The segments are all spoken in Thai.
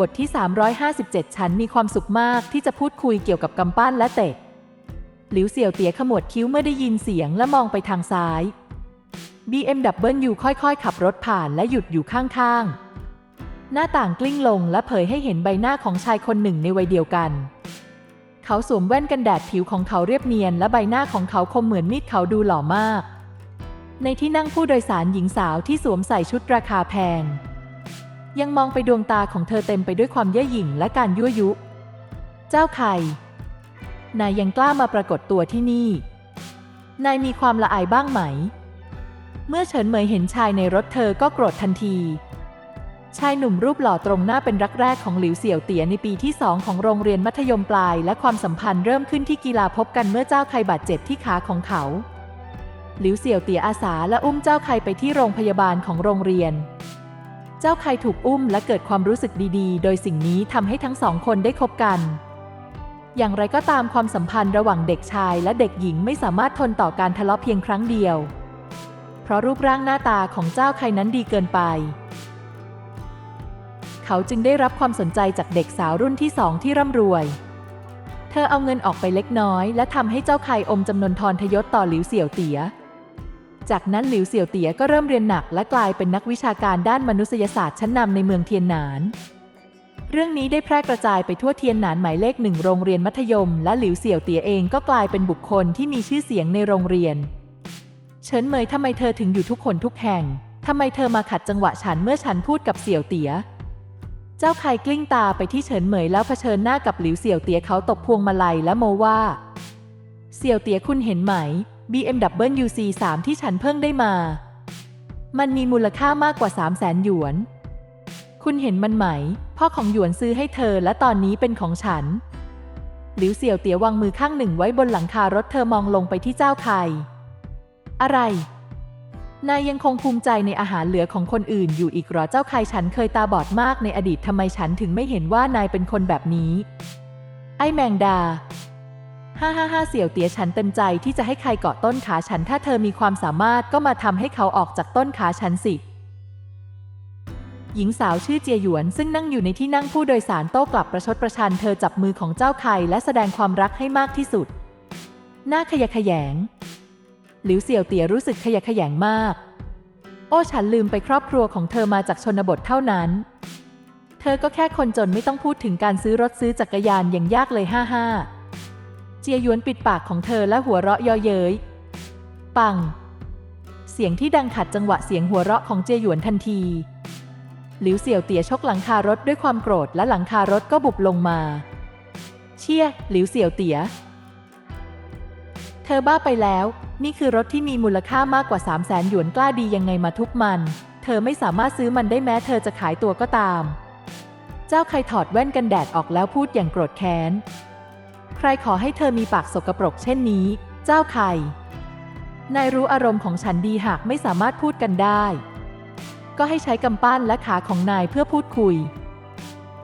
บทที่ 357 ฉันมีความสุขมากที่จะพูดคุยเกี่ยวกับกำปั้นและเตะ หลิวเสี่ยวเตี๋ยขมวดคิ้วเมื่อได้ยินเสียงและมองไปทางซ้าย BMW ค่อยๆ ขับรถผ่านและหยุดอยู่ข้างๆ หน้าต่างกลิ้งลงและเผยให้เห็นใบหน้าของชายคนหนึ่งในวัยเดียวกัน เขาสวมแว่นกันแดดผิวของเขาเรียบเนียน และใบหน้าของเขาคมเหมือนมีดเขาดูหล่อมาก ในที่นั่งผู้โดยสารหญิงสาวที่สวมใส่ชุดราคาแพง ยังมองไปดวงตาของเธอเต็มไปด้วยความเย่อหยิ่งและการยั่วยุ เจ้าไข่ นายยังกล้ามาปรากฏตัวที่นี่ นายมีความละอายบ้างไหม เมื่อเฉินเหมยเห็นชายในรถเธอก็โกรธทันที ชายหนุ่มรูปหล่อตรงหน้าเป็นรักแรกของหลิวเสี่ยวเตี๋ยในปีที่สองของโรงเรียนมัธยมปลาย และความสัมพันธ์เริ่มขึ้นที่กีฬาพบกันเมื่อเจ้าไข่บาดเจ็บที่ขาของเขา หลิวเสี่ยวเตี๋ยอาสาและอุ้มเจ้าไข่ไปที่โรงพยาบาลของโรงเรียน เจ้าไข่ถูกอุ้มและเกิดความรู้สึกดีๆ โดยสิ่งนี้ทำให้ทั้งสองคนได้คบกัน อย่างไรก็ตามความสัมพันธ์ระหว่างเด็กชายและเด็กหญิงไม่สามารถทนต่อการทะเลาะเพียงครั้งเดียว เพราะรูปร่างหน้าตาของเจ้าไข่นั้นดีเกินไป เขาจึงได้รับความสนใจจากเด็กสาวรุ่นที่สองที่ร่ำรวย เธอเอาเงินออกไปเล็กน้อย และทำให้เจ้าไข่อมจำนวนทรทยศต่อหลิวเสี่ยวเตี๋ย จากนั้นหลิวเสี่ยวเตี๋ยก็เริ่มเรียนหนักและกลายเป็นนักวิชาการด้านมนุษยศาสตร์ชั้นนำในเมืองเทียนหนาน เรื่องนี้ได้แพร่กระจายไปทั่วเทียนหนานหมายเลขหนึ่งโรงเรียนมัธยม และหลิวเสี่ยวเตี๋ยเองก็กลายเป็นบุคคลที่มีชื่อเสียงในโรงเรียน เฉินเหมยทำไมเธอถึงอยู่ทุกคนทุกแห่งทำไมเธอมาขัดจังหวะฉันเมื่อฉันพูดกับเสี่ยวเตี๋ย เจ้าไข่กลิ้งตาไปที่เฉินเหมยแล้วเผชิญหน้ากับหลิวเสี่ยวเตี๋ยเขาตบพวงมาลัยและโมว่า เสี่ยวเตี๋ยคุณเห็นไหม BMW C3 ที่ฉันเพิ่งได้มา มันมีมูลค่ามากกว่า 3 0 0แสนหยวน คุณเห็นมันไหม พ่อของหยวนซื้อให้เธอและตอนนี้เป็นของฉัน หลิวเสี่ยวเตี๋ยววางมือข้างหนึ่งไว้บนหลังคารถเธอมองลงไปที่เจ้าไข่อะไร นายยังคงภูมิใจในอาหารเหลือของคนอื่นอยู่อีกหรอเจ้าไข่ฉันเคยตาบอดมากในอดีตทำไมฉันถึงไม่เห็นว่านายเป็นคนแบบนี้ ไอ้แมงดา ฮ่าฮ่าฮ่าเสี่ยวเตี๋ยฉันเต็มใจที่จะให้ใครเกาะต้นขาฉัน ถ้าเธอมีความสามารถก็มาทำให้เขาออกจากต้นขาฉันสิ หญิงสาวชื่อเจียหยวนซึ่งนั่งอยู่ในที่นั่งผู้โดยสารโต้กลับประชดประชันเธอจับมือของเจ้าไข่และแสดงความรักให้มากที่สุด หน้าขยะแขยง หลิวเสี่ยวเตี๋ยรู้สึกขยะแขยงมาก โอ้ฉันลืมไปครอบครัวของเธอมาจากชนบทเท่านั้น เธอก็แค่คนจนไม่ต้องพูดถึงการซื้อรถซื้อจักรยานอย่างยากเลยฮ่าฮ่า จียหยวนปิดปากของเธอและหัวเราะเยาะเย้ย ปัง เสียงที่ดังขัดจังหวะเสียงหัวเราะของเจียหยวนทันที หลิวเสี่ยวเตี๋ยชกหลังคารถด้วยความโกรธและหลังคารถก็บุบลงมา เชี่ย หลิวเสี่ยวเตี๋ย เธอบ้าไปแล้ว นี่คือรถที่มีมูลค่ามากกว่า3 0 0แสนหยวนกล้าดียังไงมาทุบมัน เธอไม่สามารถซื้อมันได้แม้เธอจะขายตัวก็ตาม เจ้าใครถอดแว่นกันแดดออกแล้วพูดอย่างโกรธแค้น ใครขอให้เธอมีปากสกปรกเช่นนี้ เจ้าไข่ นายรู้อารมณ์ของฉันดีหากไม่สามารถพูดกันได้ ก็ให้ใช้กำปั้นและขาของนายเพื่อพูดคุย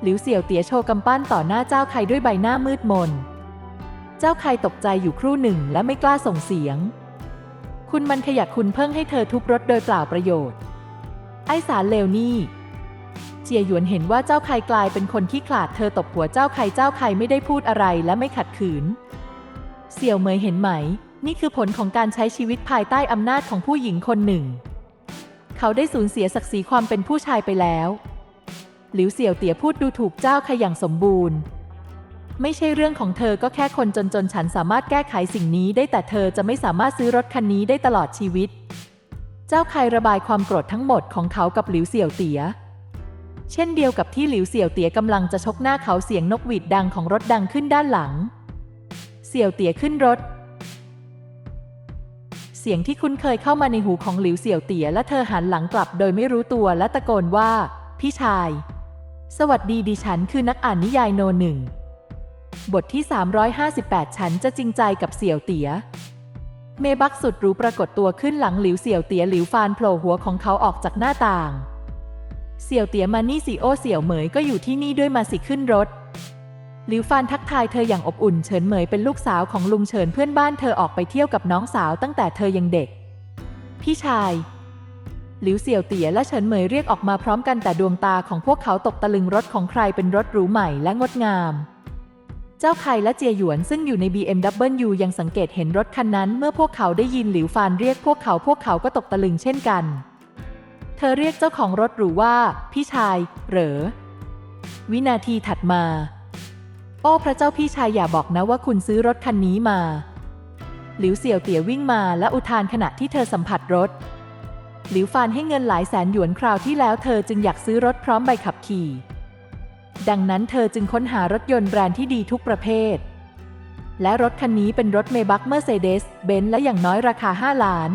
หลิวเสี่ยวเตี๋ยโชว์กำปั้นต่อหน้าเจ้าไข่ด้วยใบหน้ามืดมน เจ้าไข่ตกใจอยู่ครู่หนึ่งและไม่กล้าส่งเสียง คุณมันขยักคุณเพิ่งให้เธอทุบรถโดยเปล่าประโยชน์ ไอสารเลวนี่ เจียหยวนเห็นว่าเจ้าไข่กลายเป็นคนที่ขลาดเธอตบหัวเจ้าไข่เจ้าไข่ไม่ได้พูดอะไรและไม่ขัดขืน เสี่ยวเหมยเห็นไหม นี่คือผลของการใช้ชีวิตภายใต้อำนาจของผู้หญิงคนหนึ่ง เขาได้สูญเสียศักดิ์ศรีความเป็นผู้ชายไปแล้ว หลิวเสี่ยวเตี๋ยพูดดูถูกเจ้าไข่อย่างสมบูรณ์ ไม่ใช่เรื่องของเธอก็แค่คนจนจนฉันสามารถแก้ไขสิ่งนี้ได้แต่เธอจะไม่สามารถซื้อรถคันนี้ได้ตลอดชีวิต เจ้าไข่ระบายความโกรธทั้งหมดของเขากับหลิวเสี่ยวเตี๋ย เช่นเดียวกับที่หลิวเสี่ยวเตี๋ยกำลังจะชกหน้าเขาเสียงนกหวีดดังของรถดังขึ้นด้านหลัง เสี่ยวเตี๋ยขึ้นรถ เสียงที่คุ้นเคยเข้ามาในหูของหลิวเสี่ยวเตี๋ยและเธอหันหลังกลับโดยไม่รู้ตัวและตะโกนว่า พี่ชาย สวัสดีดิฉันคือนักอ่านนิยายโนหนึ่งบทที่ 358 ฉันจะจริงใจกับเสี่ยวเตี๋ย เมบักสุดรู้ปรากฏตัวขึ้นหลังหลิวเสี่ยวเตี๋ยหลิวฟานโผล่หัวของเขาออกจากหน้าต่าง เสี่ยวเตี๋ยมานี่สิโอเสี่ยวเหมยก็อยู่ที่นี่ด้วยมาสิขึ้นรถหลิวฟานทักทายเธออย่างอบอุ่นเฉินเหมยเป็นลูกสาวของลุงเฉินเพื่อนบ้านเธอออกไปเที่ยวกับน้องสาวตั้งแต่เธอยังเด็ก พี่ชายหลิวเสี่ยวเตี๋ยและเฉินเหมยเรียกออกมาพร้อมกันแต่ดวงตาของพวกเขาตกตะลึงรถของใครเป็นรถหรูใหม่และงดงาม เจ้าไคและเจียหยวนซึ่งอยู่ใน BMW ยังสังเกตเห็นรถคันนั้น เมื่อพวกเขาได้ยินหลิวฟานเรียกพวกเขาพวกเขาก็ตกตะลึงเช่นกัน เธอเรียกเจ้าของรถหรูว่า พี่ชาย เหรอ วินาทีถัดมา โอ้พระเจ้าพี่ชายอย่าบอกนะว่าคุณซื้อรถคันนี้มา หลิวเสี่ยวเตี๋ยวิ่งมาและอุทานขณะที่เธอสัมผัสรถ หลิวฟานให้เงินหลายแสนหยวนคราวที่แล้วเธอจึงอยากซื้อรถพร้อมใบขับขี่ ดังนั้นเธอจึงค้นหารถยนต์แบรนด์ที่ดีทุกประเภท และรถคันนี้เป็นรถเมบักเมอร์เซเดสเบนซ์และอย่างน้อยราคา 5 ล้าน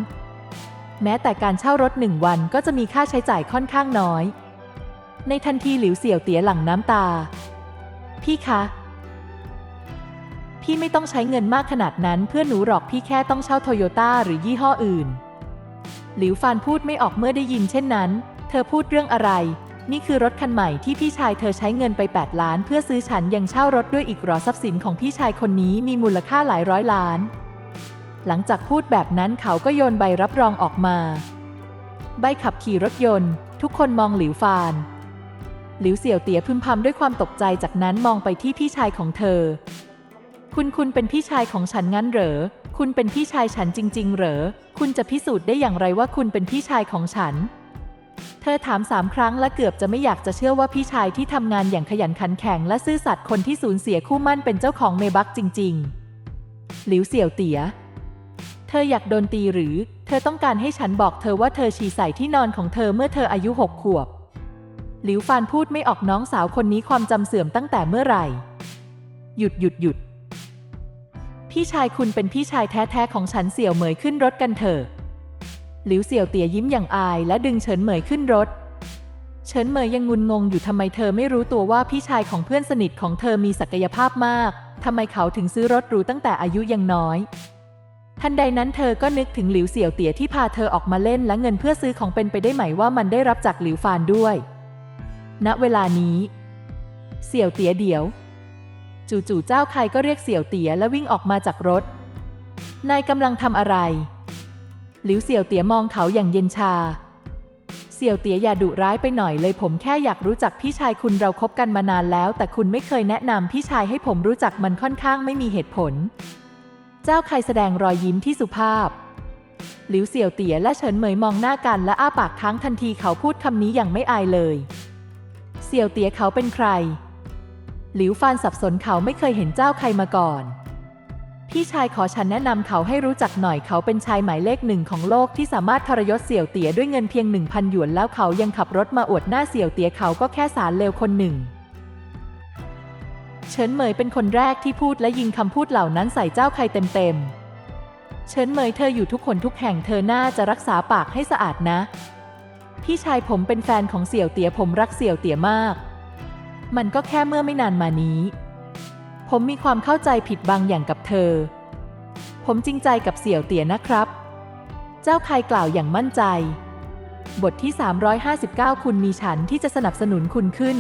แม้แต่การเช่ารถหนึ่งวันก็จะมีค่าใช้จ่ายค่อนข้างน้อย ในทันทีหลิวเสี่ยวเตี๋ยหลั่งน้ำตา พี่คะ พี่ไม่ต้องใช้เงินมากขนาดนั้นเพื่อหนูหรอกพี่แค่ต้องเช่าโตโยต้าหรือยี่ห้ออื่น หลิวฟานพูดไม่ออกเมื่อได้ยินเช่นนั้น เธอพูดเรื่องอะไร นี่คือรถคันใหม่ที่พี่ชายเธอใช้เงินไป 8 ล้าน เพื่อซื้อฉันยังเช่ารถด้วยอีกหรอทรัพย์สินของพี่ชายคนนี้มีมูลค่าหลายร้อยล้าน หลังจากพูดแบบนั้นเขาก็โยนใบรับรองออกมา ใบขับขี่รถยนต์ ทุกคนมองหลิวฟาน หลิวเสี่ยวเตี๋ยพึมพำด้วยความตกใจจากนั้นมองไปที่พี่ชายของเธอ คุณคุณเป็นพี่ชายของฉันงั้นเหรอ คุณเป็นพี่ชายฉันจริง ๆ เหรอ คุณจะพิสูจน์ได้อย่างไรว่าคุณเป็นพี่ชายของฉัน เธอถามสามครั้งและเกือบจะไม่อยากจะเชื่อว่าพี่ชายที่ทำงานอย่างขยันขันแข็งและซื่อสัตย์คนที่สูญเสียคู่มั่นเป็นเจ้าของเมบักจริง ๆ หลิวเสี่ยวเตี๋ย เธออยากโดนตีหรือ เธอต้องการให้ฉันบอกเธอว่าเธอฉี่ใส่ที่นอนของเธอเมื่อเธออายุหกขวบ หลิวฟานพูดไม่ออกน้องสาวคนนี้ความจำเสื่อมตั้งแต่เมื่อไหร่ หยุดหยุดหยุด พี่ชายคุณเป็นพี่ชายแท้ๆของฉันเสี่ยวเหมยขึ้นรถกันเถอะ หลิวเสี่ยวเตี๋ยยิ้มอย่างอายและดึงเฉินเหมยขึ้นรถ เฉินเหมยยังงุนงงอยู่ทำไมเธอไม่รู้ตัวว่าพี่ชายของเพื่อนสนิทของเธอมีศักยภาพมากทำไมเขาถึงซื้อรถหรูตั้งแต่อายุยังน้อย ทันใดนั้นเธอก็นึกถึงหลิวเสี่ยวเตี๋ยที่พาเธอออกมาเล่นและเงินเพื่อซื้อของเป็นไปได้ไหมว่ามันได้รับจากหลิวฟานด้วย ณ เวลานี้ เสี่ยวเตี๋ยเดี๋ยว จู่ๆเจ้าใครก็เรียกเสี่ยวเตี๋ยและวิ่งออกมาจากรถ นายกำลังทำอะไร หลิวเสี่ยวเตี๋ยมองเขาอย่างเย็นชา เสี่ยวเตี๋ยอย่าดุร้ายไปหน่อยเลย ผมแค่อยากรู้จักพี่ชายคุณเราคบกันมานานแล้ว แต่คุณไม่เคยแนะนำพี่ชายให้ผมรู้จักมันค่อนข้างไม่มีเหตุผล เจ้าใครแสดงรอยยิ้มที่สุภาพ หลิวเสี่ยวเตี๋ยและเฉินเหมยมองหน้ากันและอ้าปากค้างทันทีเขาพูดคำนี้อย่างไม่อายเลย เสี่ยวเตี๋ยเขาเป็นใคร หลิวฟานสับสนเขาไม่เคยเห็นเจ้าใครมาก่อน พี่ชายขอฉันแนะนำเขาให้รู้จักหน่อยเขาเป็นชายหมายเลขหนึ่งของโลกที่สามารถทรยศเสี่ยวเตี๋ยด้วยเงินเพียงหนึ่งพันหยวนแล้วเขายังขับรถมาอวดหน้าเสี่ยวเตี๋ยเขาก็แค่สารเลวคนหนึ่ง เฉินเหมยเป็นคนแรกที่พูดและยิงคำพูดเหล่านั้นใส่เจ้าใครเต็มๆ เฉินเหมยเธออยู่ทุกคนทุกแห่งเธอน่าจะรักษาปากให้สะอาดนะ พี่ชายผมเป็นแฟนของเสี่ยวเตี๋ยผมรักเสี่ยวเตี๋ยมาก มันก็แค่เมื่อไม่นานมานี้ ผมมีความเข้าใจผิดบางอย่างกับเธอ ผมจริงใจกับเสี่ยวเตี๋ยนะครับ เจ้าใครกล่าวอย่างมั่นใจ บทที่ 359 คุณมีฉันที่จะสนับสนุนคุณขึ้น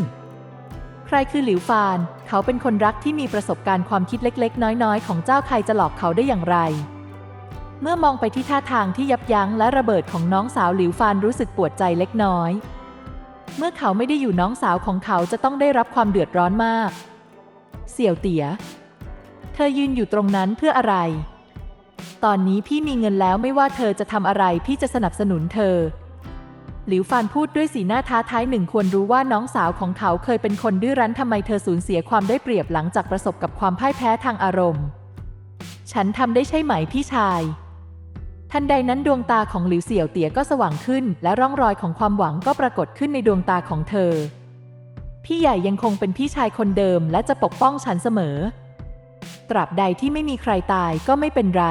ใครคือหลิวฟาน เขาเป็นคนรักที่มีประสบการณ์ความคิดเล็ก ๆ น้อย ๆ ของเจ้าใครจะหลอกเขาได้อย่างไร เมื่อมองไปที่ท่าทางที่ยับยั้งและระเบิดของน้องสาวหลิวฟานรู้สึกปวดใจเล็กน้อย เมื่อเขาไม่ได้อยู่น้องสาวของเขาจะต้องได้รับความเดือดร้อนมาก เสี่ยวเตี๋ย เธอยืนอยู่ตรงนั้นเพื่ออะไร ตอนนี้พี่มีเงินแล้วไม่ว่าเธอจะทำอะไรพี่จะสนับสนุนเธอ หลิวฟานพูดด้วยสีหน้าท้าทายหนึ่งควรรู้ว่าน้องสาวของเขาเคยเป็นคนดื้อรั้นทำไมเธอสูญเสียความได้เปรียบหลังจากประสบกับความพ่ายแพ้ทางอารมณ์ ฉันทำได้ใช่ไหมพี่ชาย ทันใดนั้นดวงตาของหลิวเสี่ยวเตี๋ยก็สว่างขึ้น และร่องรอยของความหวังก็ปรากฏขึ้นในดวงตาของเธอ พี่ใหญ่ยังคงเป็นพี่ชายคนเดิม และจะปกป้องฉันเสมอ ตราบใดที่ไม่มีใครตายก็ไม่เป็นไร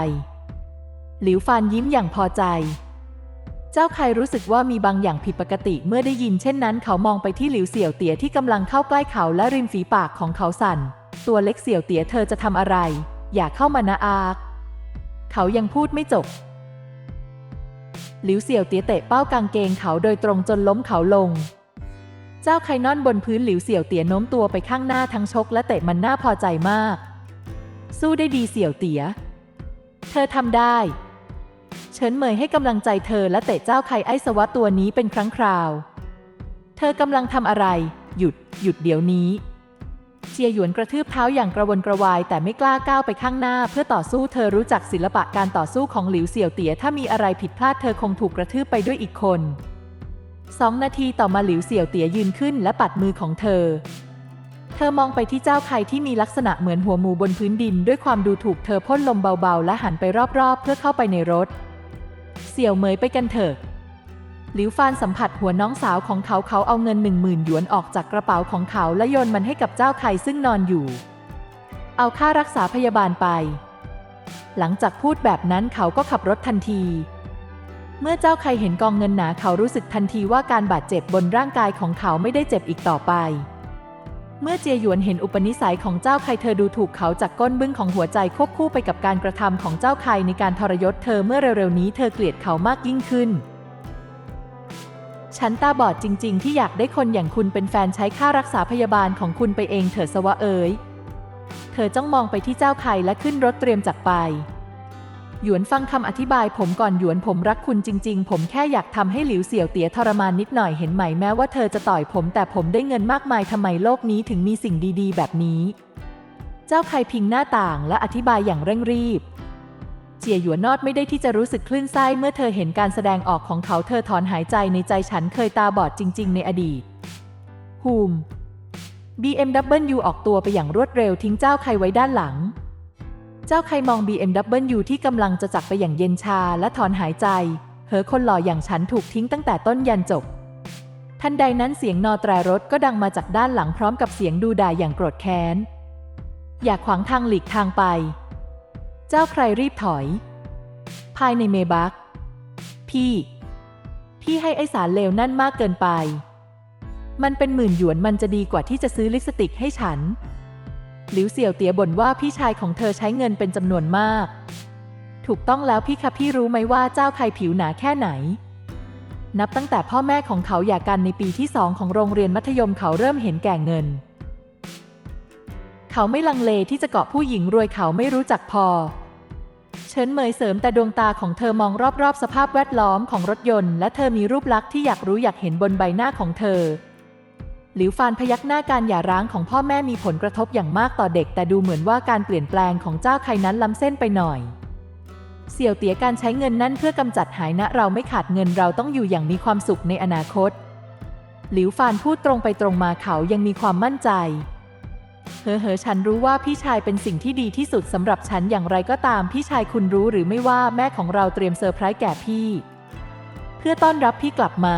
หลิวฟานยิ้มอย่างพอใจ จ้าใครรู้สึกว่ามีบางอย่างผิดปกติ เมื่อได้ยินเช่นนั้น เขามองไปที่หลิวเสี่ยวเตี๋ยที่กำลังเข้าใกล้เขาและริมฝีปากของเขาสั่น ตัวเล็กเสี่ยวเตี๋ยเธอจะทำอะไร อย่าเข้ามานะอาเขายังพูดไม่จบหลิวเสี่ยวเตี๋ยเตะเป้ากางเกงเขาโดยตรงจนล้มเขาลง เจ้าไคนอนบนพื้นหลิวเสี่ยวเตี๋ยโน้มตัวไปข้างหน้าทั้งชกและเตะมันน่าพอใจมาก สู้ได้ดีเสี่ยวเตี๋ย เธอทำได้ เฉินเหมยให้กำลังใจเธอและเตะเจ้าไข่ไอสวะตัวนี้เป็นครั้งคราว เธอกำลังทำอะไร หยุด หยุดเดี๋ยวนี้เจียหยวนกระทืบเท้าอย่างกระวนกระวาย แต่ไม่กล้าก้าวไปข้างหน้า เพื่อต่อสู้เธอรู้จักศิลปะการต่อสู้ของหลิวเสี่ยวเตี๋ยถ้ามีอะไรผิดพลาดเธอคงถูกกระทืบไปด้วยอีกคนสองนาทีต่อมาหลิวเสี่ยวเตี๋ยยืนขึ้นและปัดมือของเธอ เธอมองไปที่เจ้าไข่ที่มีลักษณะเหมือนหัวหมูบนพื้นดิน ด้วยความดูถูกเธอพ่นลมเบาๆ และหันไปรอบๆ เพื่อเข้าไปในรถ สี่ยวเหมยไปกันเถอะ หลิวฟานสัมผัสหัวน้องสาวของเขาเขาเอาเงินหนึ่งหมื่นหยวนออกจากกระเป๋าของเขาและโยนมันให้กับเจ้าไข่ซึ่งนอนอยู่ เอาค่ารักษาพยาบาลไป หลังจากพูดแบบนั้นเขาก็ขับรถทันที เมื่อเจ้าไข่เห็นกองเงินหนาเขารู้สึกทันทีว่าการบาดเจ็บบนร่างกายของเขาไม่ได้เจ็บอีกต่อไป เมื่อเจียหยวนเห็นอุปนิสัยของเจ้าไคเธอดูถูกเขาจากก้นบึ้งของหัวใจควบคู่ไปกับการกระทำของเจ้าไคในการทรยศเธอเมื่อเร็วๆนี้เธอเกลียดเขามากยิ่งขึ้น ฉันตาบอดจริง ๆ ที่อยากได้คนอย่างคุณเป็นแฟนใช้ค่ารักษาพยาบาลของคุณไปเองเถอะสวะเอ๋ย เธอจ้องมองไปที่เจ้าไคและขึ้นรถเตรียมจากไป หยวนฟังคำอธิบายผมก่อนหยวนผมรักคุณจริง ๆ ผมแค่อยากทำให้หลิวเสี่ยวเตี๋ยทรมานนิดหน่อยเห็นไหมแม้ว่าเธอจะต่อยผมแต่ผมได้เงินมากมายทำไมโลกนี้ถึงมีสิ่งดีๆ แบบนี้ เจ้าไคพิงหน้าต่างและอธิบายอย่างเร่งรีบ เจียหยวนนอดไม่ได้ที่จะรู้สึกคลื่นไส้เมื่อเธอเห็นการแสดงออกของเขาเธอถอนหายใจในใจฉันเคยตาบอดจริง ๆ ในอดีตฮูม BMW ออกตัวไปอย่างรวดเร็วทิ้งเจ้าไคไว้ด้านหลัง เจ้าไครมอง BMW ที่กำลังจะจักไปอย่างเย็นชาและถอนหายใจ เหอคนหล่ออย่างฉันถูกทิ้งตั้งแต่ต้นยันจบ ทันใดนั้นเสียงนอแตรรถก็ดังมาจากด้านหลังพร้อมกับเสียงดูด่าอย่างโกรธแค้น อย่าขวางทางหลีกทางไป เจ้าใครรีบถอย ภายในเมบักพี่ พี่ให้ไอสารเลวนั่นมากเกินไป มันเป็นหมื่นหยวนมันจะดีกว่าที่จะซื้อลิปสติกให้ฉัน หลิวเสี่ยวเตี๋ยบ่นว่าพี่ชายของเธอใช้เงินเป็นจำนวนมาก ถูกต้องแล้วพี่คะพี่รู้ไหมว่าเจ้าใครผิวหนาแค่ไหน นับตั้งแต่พ่อแม่ของเขาหย่ากันในปีที่สองของโรงเรียนมัธยมเขาเริ่มเห็นแก่เงิน เขาไม่ลังเลที่จะเกาะผู้หญิงรวยเขาไม่รู้จักพอเฉินเหมยเสริมแต่ดวงตาของเธอมองรอบๆ สภาพแวดล้อมของรถยนต์ และเธอมีรูปลักษณ์ที่อยากรู้อยากเห็นบนใบหน้าของเธอ หลิวฟานพยักหน้าการหย่าร้างของพ่อแม่มีผลกระทบอย่างมากต่อเด็ก แต่ดูเหมือนว่าการเปลี่ยนแปลงของเจ้าไคนั้นล้ำเส้นไปหน่อย เสี่ยวเตี๋ยการใช้เงินนั่นเพื่อกำจัดหายนะเราไม่ขาดเงินเราต้องอยู่อย่างมีความสุขในอนาคต หลิวฟานพูดตรงไปตรงมาเขายังมีความมั่นใจเฮ้อเฮ้อฉันรู้ว่าพี่ชายเป็นสิ่งที่ดีที่สุดสำหรับฉันอย่างไรก็ตามพี่ชายคุณรู้หรือไม่ว่าแม่ของเราเตรียมเซอร์ไพรส์แก่พี่ เพื่อต้อนรับพี่กลับมา